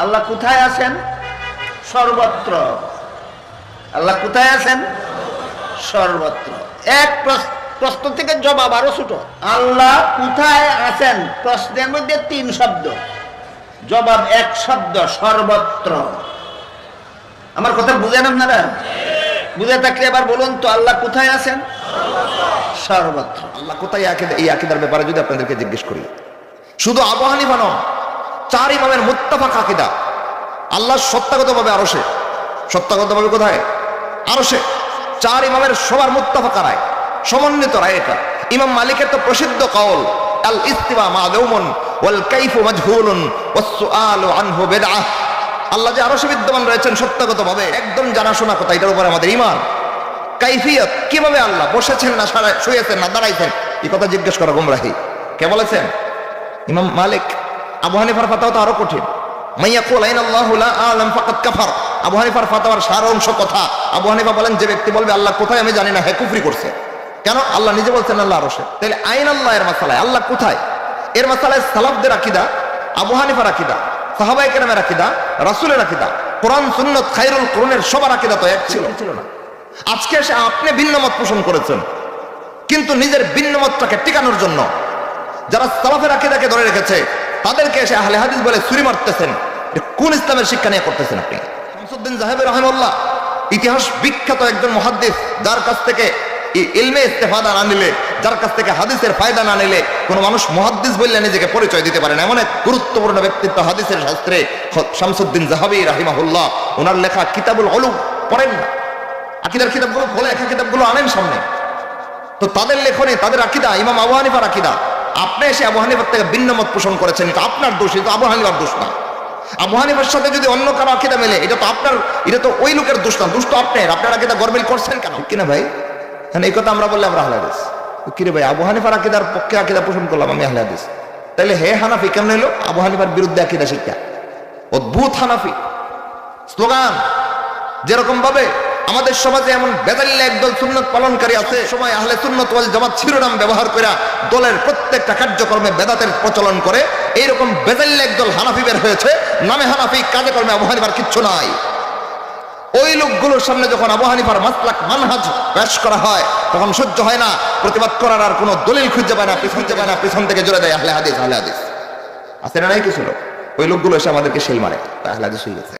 আল্লাহ কোথায় আছেন? সর্বত্র। আল্লাহ কোথায় আছেন? সর্বত্র। এক প্রশ্ন থেকে জবাব আরও ছোট। আল্লাহ কোথায় আছেন? প্রশ্নের মধ্যে তিন শব্দ। জবাব এক শব্দ, সর্বত্র। আমার কথা বুঝেন আপনারা? বুঝে থাকলে এবার বলুন তো, আল্লাহ কোথায় আছেন? সর্বত্র। আল্লাহ কোথায় এই আকিদার ব্যাপারে যদি আপনাদেরকে জিজ্ঞেস করি, শুধু আবু হানিফা নন চার ইমামের মুত্তাফাক আকিদা। আল্লাহ সত্যাগতভাবে আরও সে। সত্যাগতভাবে কোথায়? আরও সে। চার ইমামের সবার মুত্তাফাক রায়। সমন্বিত রায় এটা। ইমাম মালিকের তো প্রসিদ্ধ কওল, আল ইস্তিমা মাদুমুন ওয়াল কাইফু মাজহুলুন, ওয়াস সুআলু আনহু বিদআহ আল্লাহ যে আরও সে বিদ্যমান রয়েছেন সত্যাগতভাবে, একদম জানাশোনা কথা, এটার উপরে আমাদের ইমান কাইফিয়ত, কীভাবে আল্লাহ বসেছেন না সারা, শুয়েছেন না, দাঁড়াইছেন? এই কথা জিজ্ঞেস করা গুমরাহি। কে বলেছেন? ইমাম মালিক। আবু হানিফার ফাতাও তো আরও কঠিন। মাইয়া কুল আইন আল্লাহ লা আলাম ফাকাত কাফার। আবু হানিফার ফাতাওয়ার সার অংশ কথা। আবু হানিফা বলেন, যে ব্যক্তি বলবে আল্লাহ কোথায়, আমি জানি না, হে কুফরি করছে। কেন? আল্লাহ নিজে বলছেন, আল্লাহ আরশে। তাহলে আইন আল্লাহ এর মাসালায়, আল্লাহ কোথায়? এর মাসালায় সালাফদের আকিদা, আবু হানিফার আকিদা সাহাবাই কেরামের আকিদা, রাসূলের আকিদা, কোরআন, সুন্নত খাইরুল কোরআনের সবার আকিদা তো এক ছিল ছিল না। আজকে এসে আপনি ভিন্ন মত পোষণ করেছেন, কিন্তু নিজের ভিন্ন মতটাকে টিকানোর জন্য যারা সালাফের আকিদাকে ধরে রেখেছে তাদেরকে এসে আহলে হাদিস বলে ছুরি মারতেছেন। কোন ইসলামের শিক্ষা নিয়ে করতেছেন আপনি? শামসুদ্দিন জাহেবের রহমল্লাহ ইতিহাস বিখ্যাত একজন মহাদ্দিস, যার কাছ থেকে ইলমে ইস্তেফাদা না নিলে, যার কাছ থেকে হাদিসের ফায়দা না নিলে কোনো মানুষ মহাদ্দিস বললে নিজেকে পরিচয় দিতে এমন এক গুরুত্বপূর্ণ ব্যক্তিত্ব হাদিসের শাস্ত্রে শামসুদ্দিন জাহাবি রাহিমাহুল্লাহ, ওনার লেখা কিতাবুল অলু পড়েন না। আকিদার কিতাবগুলো বলে, একা কিতাবগুলো আনেন সামনে। তো তাদের লেখনে, তাদের আকিদা, ইমাম আবু আকিদা। আপনি এসে আবু হানিফার থেকে ভিন্ন মত পোষণ করেছেন এটা আপনার দোষ এটা আবু হানিফার দোষ না। আবু হানিফার সাথে যদি অন্য কারও আকিদা মেলে এটা তো আপনার এটা তো ওই লোকের দোষ না দোষ তো আপনার। আপনার আকিদা গরমিল করছেন কেন? ঠিক কিনা ভাই? হ্যাঁ এই কথা আমরা বললে আমরা হালাদিস কিরে ভাই আবু হানিফার আকিদার পক্ষে আকিদা পোষণ করলাম আমি হালাদিস তাহলে হে হানাফি কেমন হলো আবু হানিফার বিরুদ্ধে আকিদা শিক্ষা। অদ্ভুত হানাফি। স্লোগান যেরকম ভাবে আমাদের সমাজে এমন বেদাল্লা একদল সুন্নত পালনকারী আছে। সময় আহলে সুন্নত ওয়াল জামাত শিরোনাম ব্যবহার করে দলের প্রত্যেকটা কার্যক্রমে বেদাতের প্রচলন করে। এইরকম বেদাল্লা একদল হানাফি বের হয়েছে। নামে হানাফি, কাজে কর্মে আবু হানিফার কিচ্ছু নাই। ওই লোকগুলোর সামনে যখন আবু হানিফার মাসলাক মানহাজ পেশ করা হয়, তখন সহ্য হয় না। প্রতিবাদ করার আর কোনো দলিল খুঁজে পায় না, পিছন পায় না, পিছন থেকে জোরে দেয় আহলে হাদিস আহলে হাদিস। আছে না নাই কিছু লোক? ওই লোকগুলো এসে আমাদেরকে শিল মারে। আহলে হাদিস হয়ে গেছে